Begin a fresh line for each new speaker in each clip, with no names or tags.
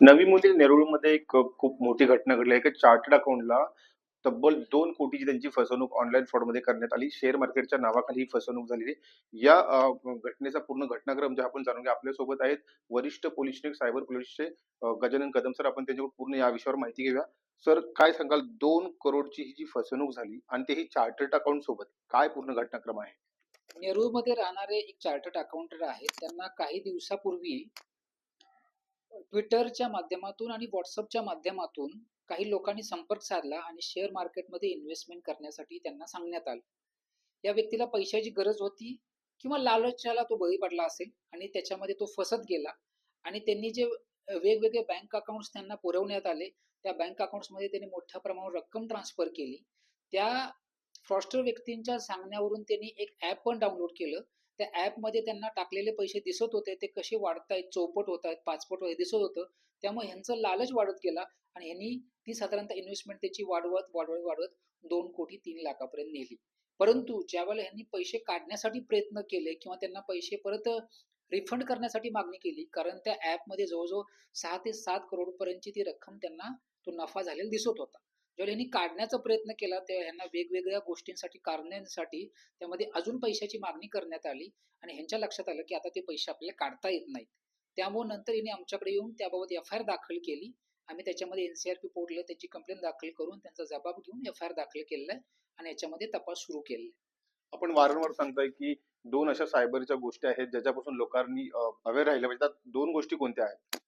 नवी मुंबई नेरुळमध्ये एक खूप मोठी घटना घडली आहे की चार्टर्ड अकाउंटला तब्बल दोन कोटीची त्यांची फसवणूक ऑनलाईन फ्रॉडमध्ये करण्यात आली. शेअर मार्केटच्या नावाखाली ही फसवणूक झालेली आहे. या घटनेचा पूर्ण घटनाक्रम जे आपण जाणून घ्या आपल्यासोबत आहेत वरिष्ठ पोलीस सायबर पोलीसचे गजानन कदम सर. आपण त्यांच्याकडून पूर्ण या विषयावर माहिती घेऊया. सर काय सांगाल दोन करोडची ही जी फसवणूक झाली आणि ते ही चार्टर्ड अकाउंट सोबत. काय पूर्ण घटनाक्रम आहे?
नेरूळमध्ये राहणारे एक चार्टर्ड अकाउंटर आहेत. त्यांना काही दिवसापूर्वी ट्विटरच्या माध्यमातून आणि व्हॉट्सअपच्या माध्यमातून काही लोकांनी संपर्क साधला आणि शेअर मार्केटमध्ये इन्व्हेस्टमेंट करण्यासाठी त्यांना सांगण्यात आलं. या व्यक्तीला पैशाची गरज होती किंवा लालच्याला तो बळी पडला असेल आणि त्याच्यामध्ये तो फसत गेला आणि त्यांनी जे वेगवेगळे बँक अकाउंट्स त्यांना पुरवण्यात आले. त्या बँक अकाउंट्समध्ये त्यांनी मोठ्या प्रमाणावर रक्कम ट्रान्सफर केली. त्या फ्रॉस्टर व्यक्तींच्या सांगण्यावरून त्यांनी एक ॲप पण डाउनलोड केलं. त्या ॲपमध्ये त्यांना टाकलेले पैसे दिसत होते. ते कसे वाढतायत, चौपट होतायत, पाचपट हे दिसत होतं. त्यामुळे ह्यांचा लालच वाढत गेला आणि ह्यांनी ती साधारणतः इन्व्हेस्टमेंट त्याची वाढवत, वाढवत, वाढवत दोन कोटी तीन लाखापर्यंत नेली. परंतु ज्यावेळेला ह्यांनी पैसे काढण्यासाठी प्रयत्न केले किंवा त्यांना पैसे परत रिफंड करण्यासाठी मागणी केली. कारण त्या ॲपमध्ये जवळ-जवळ 6 ते सात करोडपर्यंतची ती रक्कम त्यांना तो नफा झालेला दिसत होता. ज्यावेळी यांनी काढण्याचा प्रयत्न केला तेव्हा ह्यांना वेगवेगळ्या गोष्टींसाठी, कारणांसाठी त्यामध्ये अजून पैशाची मागणी करण्यात आली आणि ह्यांच्या लक्षात आलं की आता ते पैसे आपल्याला काढता येत नाहीत. त्यामुळे नंतर यांनी आमच्याकडे येऊन त्याबाबत एफ-आय-आर दाखल केली. आम्ही त्याच्यामध्ये एन-सी-आर-पी त्याची कंप्लेंट दाखल करून त्यांचा जबाब घेऊन एफ-आय-आर दाखल केलेला आहे आणि याच्यामध्ये तपास सुरू केलेला आहे.
आपण वारंवार सांगताय की दोन अशा सायबरच्या गोष्टी आहेत ज्याच्यापासून लोकांनी अवेअर राहिलं म्हणजे पाहिजे. दोन गोष्टी कोणत्या आहेत?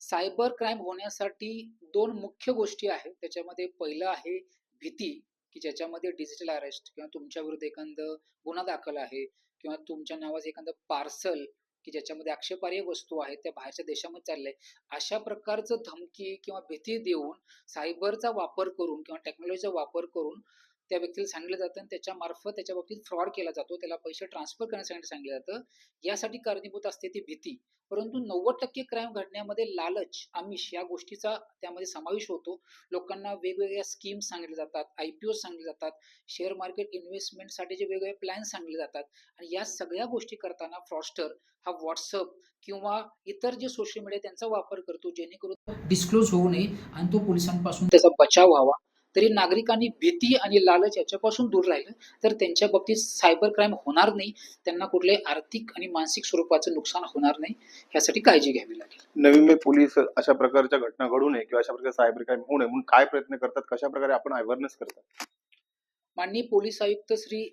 सायबर क्राईम होण्यासाठी दोन मुख्य गोष्टी आहेत. त्याच्यामध्ये पहिलं आहे भीती, की ज्याच्यामध्ये डिजिटल अरेस्ट किंवा तुमच्या विरुद्ध एखादं गुन्हा दाखल आहे किंवा तुमच्या नावाचं एखादं पार्सल की ज्याच्यामध्ये आक्षेपार्ह वस्तू आहेत, त्या बाहेरच्या देशामध्ये चाललंय. अशा प्रकारचं धमकी किंवा भीती देऊन सायबरचा वापर करून किंवा टेक्नॉलॉजीचा वापर करून त्या व्यक्तीला सांगितलं जातं आणि त्याच्यामार्फत त्याच्या बाबतीत फ्रॉड केला जातो. त्याला पैसे ट्रान्सफर करण्यासाठी सांगितलं जातं. यासाठी कारणीभूत असते ती भीती. परंतु 90% क्राईम घडण्यामध्ये लालच, आमिष या गोष्टीचा त्यामध्ये समावेश होतो. लोकांना वेगवेगळ्या स्कीम्स सांगितल्या जातात, आय पी ओ सांगितले जातात, शेअर मार्केट इन्व्हेस्टमेंटसाठी जे वेगवेगळे प्लॅन्स सांगितले जातात आणि या सगळ्या गोष्टी करताना फ्रॉस्टर हा व्हॉट्सअप किंवा इतर जे सोशल मीडिया त्यांचा वापर करतो जेणेकरून डिस्क्लोज होऊ नये आणि तो पोलिसांपासून त्याचा बचाव व्हावा. तरी नागरिकांनी भीती आणि लालच याच्यापासून दूर राहिलं तर त्यांच्या बाबतीत सायबर क्राईम होणार नाही. त्यांना कुठल्याही आर्थिक आणि मानसिक स्वरूपाचं नुकसान होणार नाही. यासाठी काळजी घ्यावी लागेल.
नवी मुंबई पोलीस अशा प्रकारच्या घटना घडू नये किंवा अशा प्रकारचे सायबर क्राईम होऊ नये म्हणून काय प्रयत्न करतात? कशाप्रकारे आपण अवेअरनेस करतात?
माननीय पोलीस आयुक्त श्री.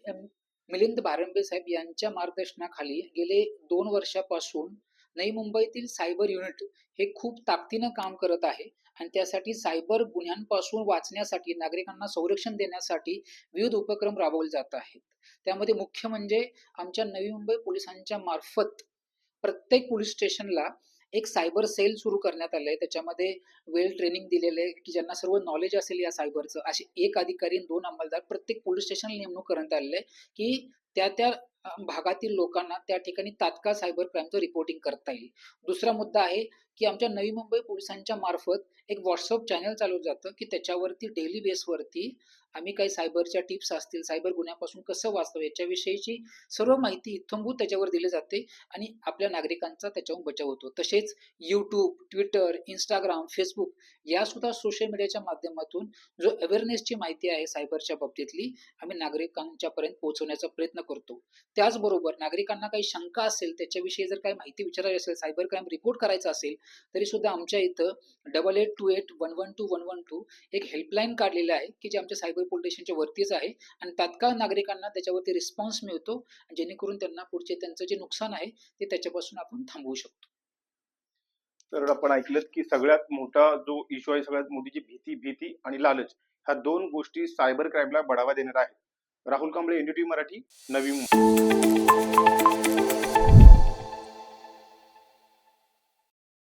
मिलिंद भारंबे साहेब यांच्या मार्गदर्शनाखाली गेले 2 वर्षापासून नवी मुंबईतील सायबर युनिट हे खूप ताकदीनं काम करत आहे आणि त्यासाठी सायबर गुन्ह्यांपासून वाचण्यासाठी, नागरिकांना संरक्षण देण्यासाठी विविध उपक्रम राबवले जात आहेत. त्यामध्ये मुख्य म्हणजे आमच्या नवी मुंबई पोलिसांच्या मार्फत प्रत्येक पोलीस स्टेशनला एक सायबर सेल सुरू करण्यात आलंय. त्याच्यामध्ये वेल ट्रेनिंग दिलेलं आहे, की ज्यांना सर्व नॉलेज असेल या सायबरचं. असे एक अधिकारी आणि 2 अंमलदार प्रत्येक पोलीस स्टेशनला नेमणूक करण्यात आलेलं आहे, की त्या-त्या भागातील लोकांना त्या ठिकाणी तात्काळ सायबर क्राईमचं रिपोर्टिंग करता येईल. दुसरा मुद्दा आहे, की आमच्या नवी मुंबई पोलिसांच्या मार्फत एक व्हॉट्सअप चॅनल चालवलं जातं, की त्याच्यावरती डेली बेसवरती आम्ही काही सायबरच्या टिप्स असतील, सायबर गुन्ह्यापासून कसं वाचतो याच्याविषयीची सर्व माहिती इत्थंभूत त्याच्यावर दिली जाते आणि आपल्या नागरिकांचा त्याच्याहून बचाव होतो. तसेच यूट्यूब ट्विटर इंस्टाग्राम फेसबुक यासुद्धा सोशल मीडियाच्या माध्यमातून जो अवेअरनेसची माहिती आहे सायबरच्या बाबतीतली आम्ही नागरिकांच्यापर्यंत पोहोचवण्याचा प्रयत्न करतो. त्याचबरोबर नागरिकांना काही शंका असेल, त्याच्याविषयी जर काही माहिती विचारायची असेल, सायबर क्राईम रिपोर्ट करायचा असेल, तरी सुद्धा आमच्या इथं 8828112112 एक हेल्पलाईन काढलेलं आहे, की जे आमच्या सायबर पोलीस स्टेशनच्या वरतीच आहे आणि तात्काळ नागरिकांना त्याच्यावरती रिस्पॉन्स मिळतो जेणेकरून त्यांना पुढचे त्यांचं जे नुकसान आहे, ते त्याच्यापासून आपण थांबवू शकतो.
तर आपण ऐकलं की सगळ्यात मोठा जो इश्यू आहे, सगळ्यात मोठी जी भीती भीती आणि लालच ह्या दोन गोष्टी सायबर क्राईमला बढावा देणार आहेत. राहुल कांबळे, एनडीटी मराठी, नवी मुंबई.